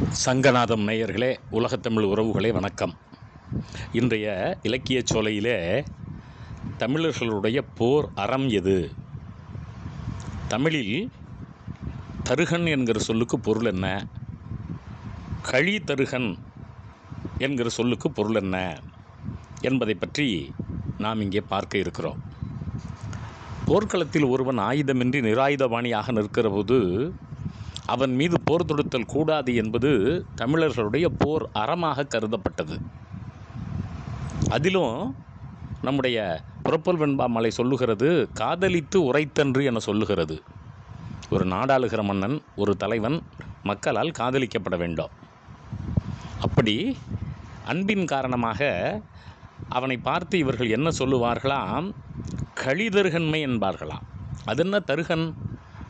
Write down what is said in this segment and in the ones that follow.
சங்கநாதம் நேயர்களே உலகத்தமிழ் உறவுகளே வணக்கம். இன்றைய இலக்கியச் சோலையிலே தமிழர்களுடைய போர் அறம் எது? தமிழில் தருகன் என்கிற சொல்லுக்கு பொருள் என்ன? கழி தருகன் என்கிற சொல்லுக்கு பொருள் என்ன? என்பதை பற்றி நாம் இங்கே பார்க்க இருக்கிறோம். போர்க்களத்தில் ஒருவன் ஆயுதமின்றி நிராயுதபாணியாக நிற்கிற போது அவன் மீது போர் தொடுத்தல் கூடாது என்பது தமிழர்களுடைய போர் அறமாக கருதப்பட்டது. அதிலும் நம்முடைய புறப்பல் வெண்பாமலை சொல்லுகிறது காதலித்து உரைத்தன்று என சொல்லுகிறது. ஒரு நாடாளுகிற மன்னன் ஒரு தலைவன் மக்களால் காதலிக்கப்பட வேண்டும். அப்படி அன்பின் காரணமாக அவனை பார்த்து இவர்கள் என்ன சொல்லுவார்களாம்? கழிதருகன்மை என்பார்களாம். அது என்ன தருகன்?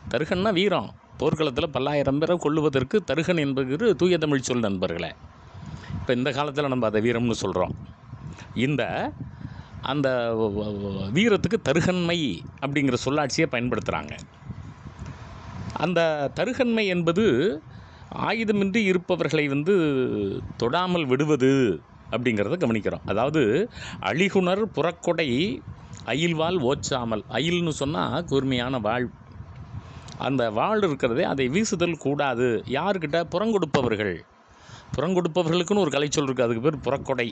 தருகன்னா வீரம். போர்க்களத்தில் பல்லாயிரம் பேரை கொள்ளுவதற்கு தருகன் என்பது தூய தமிழ் சொல் நண்பர்களே. இப்போ இந்த காலத்தில் நம்ம அதை வீரம்னு சொல்கிறோம் இந்த அந்த வீரத்துக்கு தருகன்மை அப்படிங்கிற சொல்லாட்சியை பயன்படுத்துகிறாங்க அந்த தருகன்மை என்பது ஆயுதமின்றி இருப்பவர்களை வந்து தொடாமல் விடுவது அப்படிங்கிறத கவனிக்கிறோம். அதாவது அழிகுணர் புறக்கொடை அயில்வால் ஓச்சாமல் அயில்னு சொன்னால் கூர்மையான வாழ் அந்த வாழ் இருக்கிறதே அதை வீசுதல் கூடாது. யாருக்கிட்ட புறங்கொடுப்பவர்கள். புறங்கொடுப்பவர்களுக்குன்னு ஒரு கலைச்சொல் இருக்குது அதுக்கு பேர் புறக்கொடை.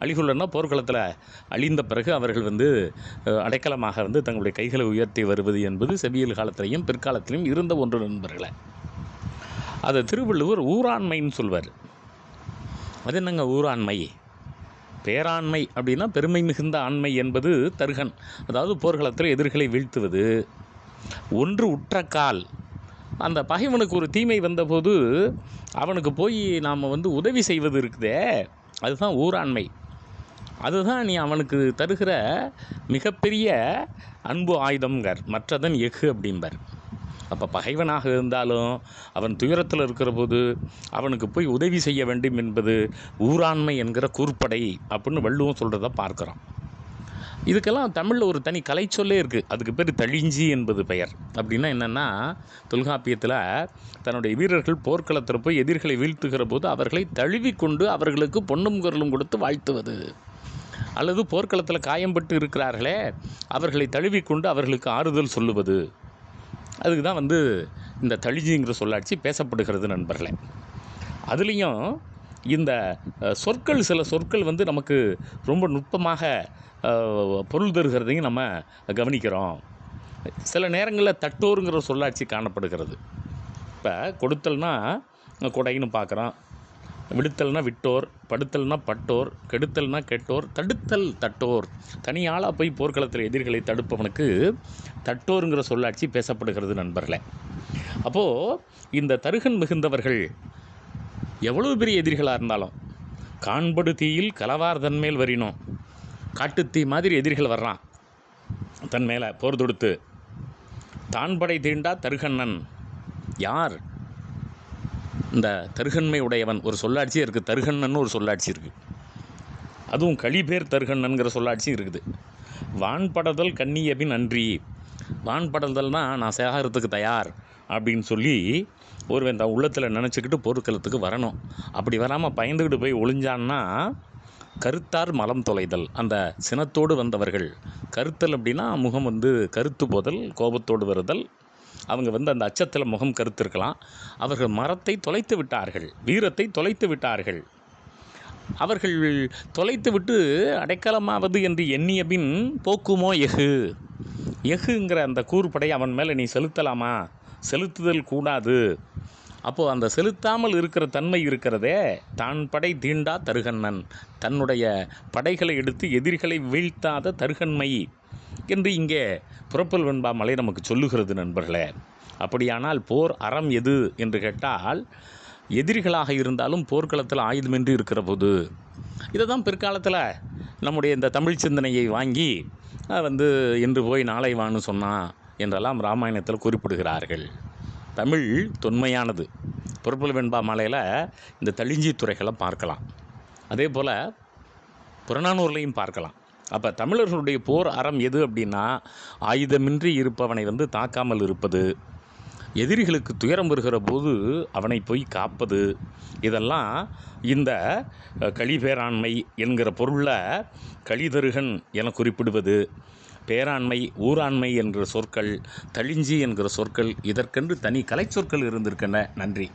அழிகுள்ளன்னா போர்க்களத்தில் அழிந்த பிறகு அவர்கள் வந்து அடைக்கலமாக வந்து தங்களுடைய கைகளை உயர்த்தி வருவது என்பது செவியல் காலத்திலையும் பிற்காலத்திலையும் இருந்த ஒன்று நண்பர்களை. அதை திருவள்ளுவர் ஊராண்மைன்னு சொல்வார். அது என்னங்க ஊராண்மை? பேராண்மை அப்படின்னா பெருமை மிகுந்த ஆண்மை என்பது தருகன். அதாவது போர்க்களத்தில் எதிர்களை வீழ்த்துவது. ஒன்று உற்ற கால். அந்த பகைவனுக்கு ஒரு தீமை வந்தபோது அவனுக்கு போய் நாம் வந்து உதவி செய்வது இருக்குதே. அதுதான் ஊராண்மை. அதுதான் நீ அவனுக்கு தருகிற மிகப்பெரிய அன்பு ஆயுதம்ங்கார். மற்றதன் எஃகு அப்படிம்பார். அப்போ பகைவனாக இருந்தாலும் அவன் துயரத்தில் இருக்கிற போது அவனுக்கு போய் உதவி செய்ய வேண்டும் என்பது ஊராண்மை என்கிற கூர்ப்படை அப்படின்னு வள்ளுவம் சொல்கிறத பார்க்குறோம். இதுக்கெல்லாம் தமிழில் ஒரு தனி கலைச்சொல்லே இருக்குது அதுக்கு பேர் தழிஞ்சி என்பது பெயர். அப்படின்னா என்னென்னா தொல்காப்பியத்தில் தன்னுடைய வீரர்கள் போர்க்களத்தில் போய் எதிர்களை வீழ்த்துகிற போது அவர்களை தழுவிக்கொண்டு அவர்களுக்கு பொன்னும் குரலும் கொடுத்து வாழ்த்துவது. அல்லது போர்க்களத்தில் காயம்பட்டு இருக்கிறார்களே அவர்களை தழுவிக்கொண்டு அவர்களுக்கு ஆறுதல் சொல்லுவது. அதுக்கு தான் வந்து இந்த தழிஞ்சிங்கிற சொல்லாட்சி பேசப்படுகிறது நண்பர்களே. அதுலேயும் இந்த சொற்கள் சில சொற்கள் வந்து நமக்கு ரொம்ப நுட்பமாக பொருள் தருகிறதையும் நம்ம கவனிக்கிறோம். சில நேரங்களில் தட்டோருங்கிற சொல்லாட்சி காணப்படுகிறது. இப்போ கொடுத்தல்னா கொடைன்னு பார்க்குறோம் விடுத்தல்னா விட்டோர் படுத்தல்னா பட்டோர் கெடுத்தல்னா கெட்டோர் தடுத்தல் தட்டோர். தனியாளாக போய் போர்க்களத்தில் எதிரிகளை தடுப்பவனுக்கு தட்டோருங்கிற சொல்லாட்சி பேசப்படுகிறது நண்பர்களே. அப்போது இந்த தருகன் மிகுந்தவர்கள் எவ்வளவு பெரிய எதிரிகளாக இருந்தாலும் காண்படு தீயில் கலவார் தன்மேல் வரினோம் காட்டுத்தீ மாதிரி எதிரிகள் வர்றான். தன் மேலே போர் தொடுத்து தான்படை தீண்டா தருகண்ணன். யார்? இந்த தருகன்மை உடையவன் ஒரு சொல்லாட்சியே இருக்குது தருகண்ணன் ஒரு சொல்லாட்சி இருக்குது அதுவும் களிபேர் தருகண்ணன்கிற சொல்லாட்சி இருக்குது. வான்படதல் கண்ணியபின் நன்றி வான்படதல்னால் நான் சேகரத்துக்கு தயார் அப்படின்னு சொல்லி ஒருவன் தான் உள்ளத்தில் நினச்சிக்கிட்டு போர்க்களத்துக்கு வரணும். அப்படி வராமல் பயந்துக்கிட்டு போய் ஒளிஞ்சான்னா கருத்தார் மலம் தொலைதல். அந்த சினத்தோடு வந்தவர்கள். கருத்தல் அப்படின்னா முகம் வந்து கருத்து போதல் கோபத்தோடு வருதல். அவங்க வந்து அந்த அச்சத்தில் முகம் கருத்திருக்கலாம். அவர்கள் மரத்தை தொலைத்து விட்டார்கள். வீரத்தை தொலைத்து விட்டார்கள். அவர்கள் தொலைத்து விட்டு அடைக்கலமாவது என்று எண்ணிய பின் போக்குமோ எஃகு? எஃகுங்கிற அந்த கூறுப்படை அவன் மேலே நீ செலுத்தலாமா? செலுத்துதல் கூடாது. அப்போது அந்த செலுத்தாமல் இருக்கிற தன்மை இருக்கிறதே தான் படை தீண்டா தருகண்ணன். தன்னுடைய படைகளை எடுத்து எதிரிகளை வீழ்த்தாத தருகன்மை என்று இங்கே புறப்பல் வெண்பா மலை நமக்கு சொல்லுகிறது நண்பர்களே. அப்படியானால் போர் அறம் எது என்று கேட்டால் எதிரிகளாக இருந்தாலும் போர்க்களத்தில் ஆயுதமின்றி இருக்கிற போது. இதை தான் பிற்காலத்தில் நம்முடைய இந்த தமிழ் சிந்தனையை வாங்கி வந்து இன்று போய் நாளை வான்னு சொன்னால் என்றெல்லாம் ராமாயணத்தில் குறிப்பிடுகிறார்கள். தமிழ் தொன்மையானது. புறப்புல வெண்பா மாலையில் இந்த தளிஞ்சி துறைகளை பார்க்கலாம். அதே போல் புறநானூர்லையும் பார்க்கலாம். அப்போ தமிழர்களுடைய போர் அறம் எது அப்படின்னா ஆயுதமின்றி இருப்பவனை வந்து தாக்காமல் இருப்பது எதிரிகளுக்கு துயரம் வருகிற போது அவனை போய் காப்பது இதெல்லாம் இந்த அஹ், கலிபேராண்மை என்கிற பொருளில் களிதருகன் என குறிப்பிடுவது. பேராண்மை ஊராண்மை என்ற சொற்கள் தழிஞ்சி என்கிற சொற்கள் இதற்கென்று தனி கலைச்சொற்கள் இருந்திருக்கின்றன. நன்றி.